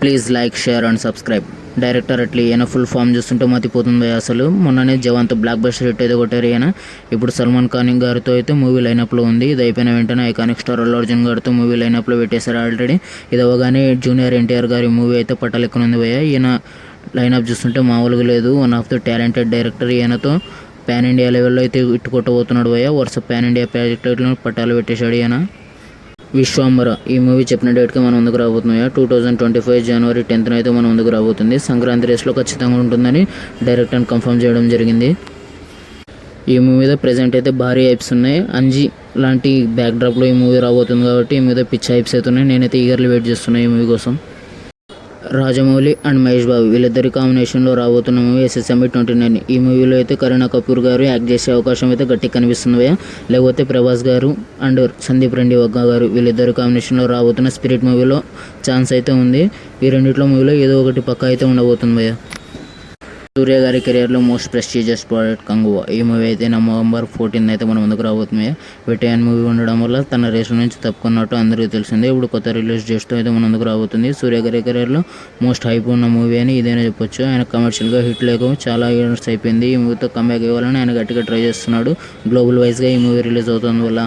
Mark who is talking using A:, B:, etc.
A: Please like share and subscribe. Director అట్లా ఈయన full form చూస్తుంటే మతిపోతుంది అసలు. మొన్ననే జవాన్తో బ్లాక్ బస్టర్ హిట్ అయితే కొట్టారు ఈయన. ఇప్పుడు సల్మాన్ ఖాన్ గారితో అయితే మూవీ లైనప్లో ఉంది. ఇది అయిపోయిన వెంటనే ఐకానిక్ స్టార్ అల్లు అర్జున్ గారితో మూవీ లైనప్లో పెట్టేశారు ఆల్రెడీ ఇది అవ్వగానే జూనియర్ ఎన్టీఆర్ గారి మూవీ అయితే పట్టలెక్కనుంది భయ్య. ఈయన లైనప్ చూస్తుంటే మామూలుగా లేదు. One of the talented director ఈయనతో పాన్ ఇండియా లెవెల్లో అయితే ఇట్టు కొట్టబోతున్నాడు భయ్య. వరుస పాన్ ఇండియా ప్రాజెక్టులను పట్టాలు పెట్టేశాడు ఈయన. విశ్వాంబర ఈ మూవీ చెప్పిన డేట్కి మనం ముందుకు రాబోతున్నాయా two thousand twenty five January టెన్త్న అయితే మనం ముందుకు రాబోతుంది. సంక్రాంతి రేస్లో ఖచ్చితంగా ఉంటుందని డైరెక్ట్ అని కన్ఫర్మ్ చేయడం జరిగింది. ఈ మూవీ మీద ప్రజెంట్ అయితే భారీ హైప్స్ ఉన్నాయి. అంజీ లాంటి బ్యాక్డ్రాప్లో ఈ మూవీ రాబోతుంది కాబట్టి ఈ మీద పిచ్చి హైప్స్ అయితే ఉన్నాయి. నేనైతే ఈగర్లీ వెయిట్ చేస్తున్నాను ఈ మూవీ కోసం. రాజమౌళి అండ్ మహేష్ బాబు వీళ్ళిద్దరి కాంబినేషన్లో రాబోతున్న మూవీ ఎస్ఎస్ఎంబి ట్వంటీ నైన్. ఈ మూవీలో అయితే కరీనా కపూర్ గారు యాక్ట్ చేసే అవకాశం అయితే గట్టిగా కనిపిస్తుంది లేకపోతే ప్రభాస్ గారు అండ్ సందీప్ రెడ్డి వగ్గ గారు వీళ్ళిద్దరు కాంబినేషన్లో రాబోతున్న స్పిరిట్ మూవీలో ఛాన్స్ అయితే ఉంది. ఈ రెండిట్లో మూవీలో ఏదో ఒకటి పక్క అయితే ఉండబోతుంది భయ్య. సూర్య గారి కెరియర్లో మోస్ట్ ప్రెస్టీజియస్ ప్రాజెక్ట్ కంగువా. ఈ మూవీ అయితే నవంబర్ ఫోర్టీన్ అయితే మన ముందుకు రాబోతుంది. వెటయాన్ మూవీ ఉండడం వల్ల తన రేసు నుంచి తప్పుకున్నట్టు అందరికీ తెలిసిందే. ఇప్పుడు కొత్త రిలీజ్ డేట్తో అయితే మన ముందుకు రాబోతుంది. సూర్య గారి కెరియర్లో మోస్ట్ హైప్ ఉన్న మూవీ అని ఇదైనా చెప్పొచ్చు. ఆయన కమర్షియల్గా హిట్ లేక చాలా ఇయర్స్ అయిపోయింది. ఈ మూవీతో కంబ్యాక్ ఇవ్వాలని ఆయన గట్టిగా ట్రై చేస్తున్నాడు. గ్లోబల్ వైజ్గా ఈ మూవీ రిలీజ్ అవుతుంది వల్ల